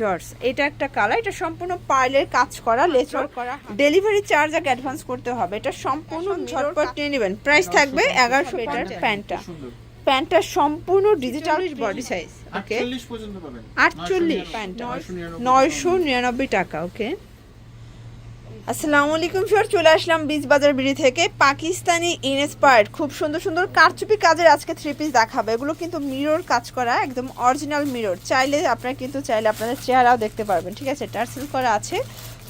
Shorts এটা একটা colour এটা সম্পূর্ণ পার্লের কাজ করা লেচর করা ডেলিভারি চার্জ আগে অ্যাডভান্স করতে হবে। এটা সম্পূর্ণ ঝটপট নিয়ে নেবেন। প্রাইস থাকবে এগারোশো এটার প্যান্টটা। প্যান্টটা সম্পূর্ণ ডিজিটাল বডি সাইজ ওকে 48 পর্যন্ত পাবেন। আটচল্লিশ প্যান্ট 999 নয়শো নিরানব্বই। টাকা ওকে আসসালামু আলাইকুম ফিওর চলে আসলাম বীজ বাজার বিড়ি থেকে। পাকিস্তানি ইনস্পায়ার্ড, খুব সুন্দর সুন্দর কারচুপি কাজের আজকে থ্রি পিস দেখাবে। এগুলো কিন্তু মিরর কাজ করা, একদম অরিজিনাল মিরর চাইলে আপনারা কিন্তু, চাইলে আপনাদের চেহারাও দেখতে পারবেন। ঠিক আছে টার্সেল করা আছে।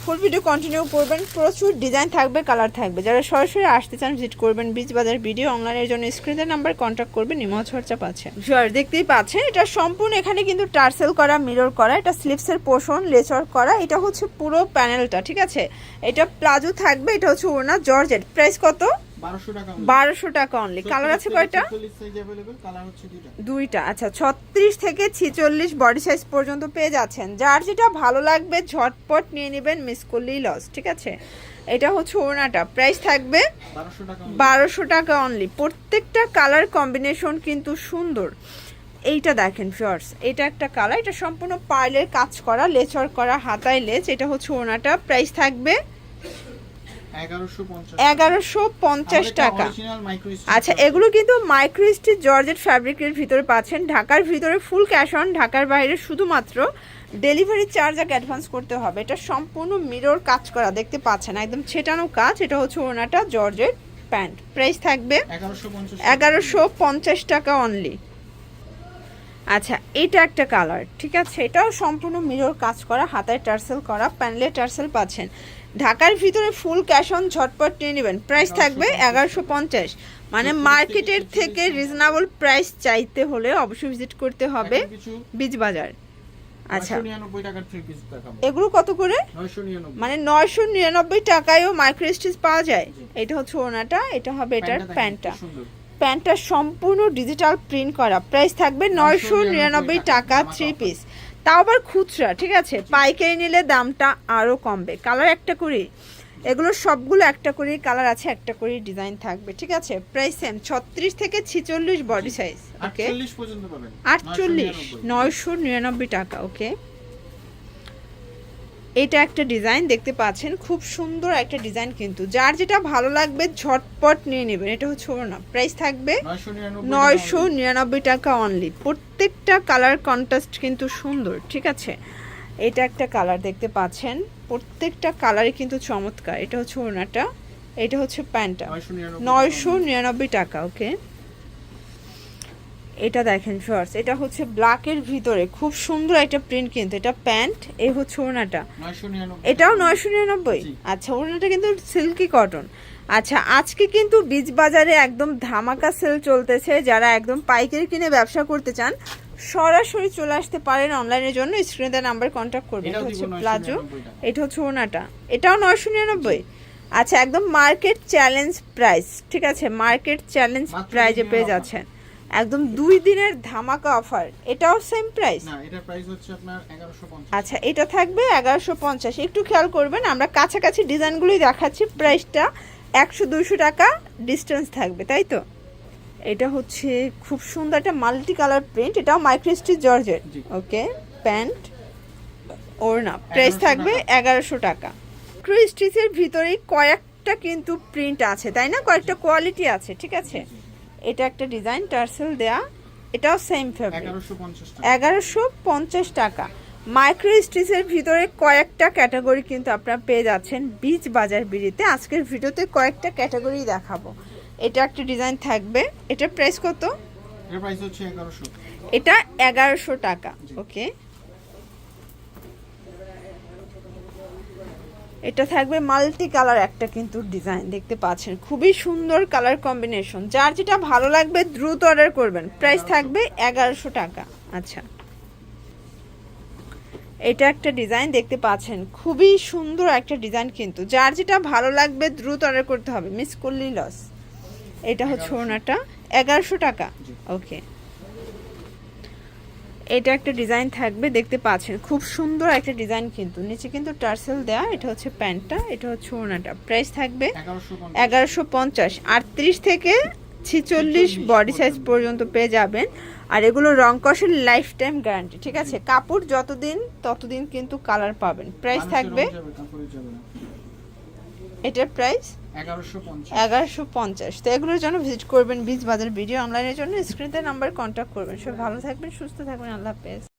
ফুল ভিডিও কন্টিনিউ করবেন, প্রচুর ডিজাইন থাকবে কালার থাকবে। যারা সরাসরি আসতে চান ভিজিট করবেন বীজ বাজার ভিডিও অনলাইনের জন্য। স্ক্রিনের নাম্বার কন্ট্যাক্ট করবেন ইমো চর্চা পাচ্ছে শিওর দেখতেই পাচ্ছেন, এটা সম্পূর্ণ এখানে কিন্তু টার্সেল করা মিরর করা, এটা স্লিপসের পোষণ লেচর করা, এটা হচ্ছে পুরো প্যানেলটা ঠিক আছে? এটা প্লাজো থাকবে, এটা হচ্ছে ওনা জর্জেট। প্রাইস কত? 1200 টাকা বারোশো টাকা অনলি কালার আছে কয়টা? দুইটা। আচ্ছা ছত্রিশ থেকে ছিচল্লিশ বডি সাইজ পর্যন্ত পেয়ে যাচ্ছেন। যার যেটা ভালো লাগবে ঝটপট নিয়ে নেবেন মিস করলেই লস ঠিক আছে? এটা হচ্ছে ওড়নাটা। প্রাইস থাকবে বারোশো টাকা অনলি প্রত্যেকটা কালার কম্বিনেশন কিন্তু সুন্দর। এইটা দেখেন ফিওর্স এটা একটা কালার এটা সম্পূর্ণ পার্লের কাজ করা লেচর করা হাতায় লেচ এটা হচ্ছে ওড়নাটা। প্রাইস থাকবে এগারোশো পঞ্চাশ টাকা। আচ্ছা এগুলো কিন্তু মাইক্রো স্টিচ জর্জেট ফ্যাব্রিকের ভিতরে পাচ্ছেন। ঢাকার ভিতরে ফুল ক্যাশ অন ঢাকার বাইরে শুধুমাত্র ডেলিভারি চার্জ আগে অ্যাডভান্স করতে হবে। এটা সম্পূর্ণ মিরর কাজ করা দেখতে পাচ্ছেন একদম ছেটানো কাজ। এটা হচ্ছে ওনাটা জর্জেট প্যান্ট প্রাইস থাকবে 1150 এগারোশো পঞ্চাশ টাকা অনলি আচ্ছা এটা একটা কালার ঠিক আছে? এটাও সম্পূর্ণ মিরর কাজ করা হাতায় টার্সেল করা প্যানেলে টার্সেল পাচ্ছেন। ঢাকার ভিতরে ফুল ক্যাশ অন ঝটপট নিয়ে নেবেন। প্রাইস থাকবে এগারোশো পঞ্চাশ। মানে মার্কেটের থেকে রিজনেবল প্রাইস চাইতে হলে অবশ্যই ভিজিট করতে হবে বীজ বাজার আচ্ছা। 999 টাকার থ্রি পিস দেখাবো। এগুলো কত করে? মানে নয়শো নিরানব্বই টাকায়ও মাইক্রো স্টিচ পাওয়া যায়। এটা হচ্ছে ওনাটা এটা হবে এটার প্যান্টটা প্যান্টটা। সম্পূর্ণ ডিজিটাল প্রিন্ট করা। প্রাইস থাকবে নয়শো নিরানব্বই টাকা। থ্রি পিস তাও আবার খুচরা ঠিক আছে? পাইকারি নিলে দামটা আরও কমবে। কালার একটা করে এগুলো সবগুলো একটা করেই কালার আছে একটা করেই ডিজাইন থাকবে ঠিক আছে? প্রাইস সেম ছত্রিশ থেকে ছিচল্লিশ বডি সাইজ ওকে 48 পর্যন্ত পাবেন। আটচল্লিশ নয়শো নিরানব্বই। টাকা ওকে এটা একটা ডিজাইন দেখতে পাচ্ছেন খুব সুন্দর একটা ডিজাইন কিন্তু। যার যেটা ভালো লাগবে ঝটপট নিয়ে নেবেন। এটা হচ্ছে ওনা প্রাইস থাকবে নয়শো নিরানব্বই টাকা অনলি প্রত্যেকটা কালার কন্ট্রাস্ট কিন্তু সুন্দর ঠিক আছে? এটা একটা কালার দেখতে পাচ্ছেন। প্রত্যেকটা কালারই কিন্তু চমৎকার। এটা হচ্ছে ওনাটা এটা হচ্ছে প্যান্টটা। নয়শো নিরানব্বই টাকা ওকে এটা দেখেন শর্টস এটা হচ্ছে ব্ল্যাকের ভিতরে খুব সুন্দর একটা প্রিন্ট কিন্তু এটা প্যান্ট এই হচ্ছে ওনাটা এটাও নয়শো নিরানব্বই? আচ্ছা ওনাটা কিন্তু সিল্কি কটন আচ্ছা আজকে কিন্তু বীজ বাজারে একদম ধামাকা সেল চলতেছে যারা একদম পাইকারি কিনে ব্যবসা করতে চান সরাসরি চলে আসতে পারেন অনলাইনের জন্য। স্ক্রিনে দেওয়া নাম্বার কন্ট্যাক্ট করবেন এটা হচ্ছে প্লাজো এটা হচ্ছে ওনাটা এটাও নয়শো নিরানব্বই? আচ্ছা একদম মার্কেট চ্যালেঞ্জ প্রাইস ঠিক আছে? মার্কেট চ্যালেঞ্জ প্রাইজে পেয়ে যাচ্ছেন। একদম দুই দিনের ধামাকা অফার। এটাও সেম প্রাইস না এটা প্রাইস হচ্ছে আপনার 1150 আচ্ছা এটা থাকবে এগারোশো পঞ্চাশ। একটু খেয়াল করবেন আমরা কাছাকাছি ডিজাইনগুলোই দেখাচ্ছি প্রাইসটা একশো দুশো টাকা ডিসটেন্স থাকবে তাই তো? এটা হচ্ছে খুব সুন্দর একটা মাল্টি কালার প্রিন্ট এটাও মাইক্রোস্টিচ জর্জেট ওকে প্যান্ট ওড়না। প্রাইস 1100 থাকবে টাকা। এগারোশো টাকা। মাইক্রোস্টিচের ভিতরেই কয়েকটা কিন্তু প্রিন্ট আছে তাই না? কয়েকটা কোয়ালিটি আছে ঠিক আছে? এটা একটা ডিজাইন টার্সেল দেয়া। এটাও সেম ফেব্রিক 1150 টাকা। এগারোশো পঞ্চাশ টাকা। মাইক্রো স্টিচের ভিতরে কয়েকটা ক্যাটাগরি কিন্তু আপনারা পেয়ে যাচ্ছেন বীজ বাজার বিড়িতে। আজকের ভিডিওতে কয়েকটা ক্যাটাগরি দেখাবো। এটা একটা ডিজাইন থাকবে। এটা প্রাইস কত? এর প্রাইস হচ্ছে 1100 এটা এগারোশো টাকা। ওকে এটা থাকবে মাল্টি কালার একটা কিন্তু ডিজাইন দেখতে পাচ্ছেন। খুবই সুন্দর কালার কম্বিনেশন যার যেটা ভালো লাগবে দ্রুত অর্ডার করবেন। প্রাইস থাকবে এগারোশো টাকা। আচ্ছা। এটা একটা ডিজাইন দেখতে পাচ্ছেন। খুবই সুন্দর একটা ডিজাইন কিন্তু। যার যেটা ভালো লাগবে দ্রুত অর্ডার করতে হবে। মিস করলেই লস এটা হচ্ছে ওনাটা। এগারোশো টাকা। ওকে এটা একটা ডিজাইন থাকবে দেখতে পাচ্ছেন। খুব সুন্দর একটা ডিজাইন কিন্তু। নিচে কিন্তু টার্সেল দেয়া এটা হচ্ছে প্যান্টটা এটা হচ্ছে ওনাটা প্রাইস থাকবে এগারোশো পঞ্চাশ। আটত্রিশ থেকে ছিচল্লিশ বডি সাইজ পর্যন্ত। পেয়ে যাবেন। আর এগুলো রং কষের লাইফ টাইম গ্যারান্টি ঠিক আছে? কাপড় যতদিন ততদিন কিন্তু কালার পাবেন। প্রাইস থাকবে রং যাবে, কাপড়ে যাবে না। এটার প্রাইস এগারোশো পঞ্চাশ। এগারোশো পঞ্চাশ। তো এগুলোর জন্য ভিজিট করবেন বীজ বাজার ভিডিও অনলাইনের জন্য স্ক্রিনতে নাম্বার কন্ট্যাক্ট করবেন। সব ভালো থাকবেন সুস্থ থাকবেন আল্লাহ হাফেজ।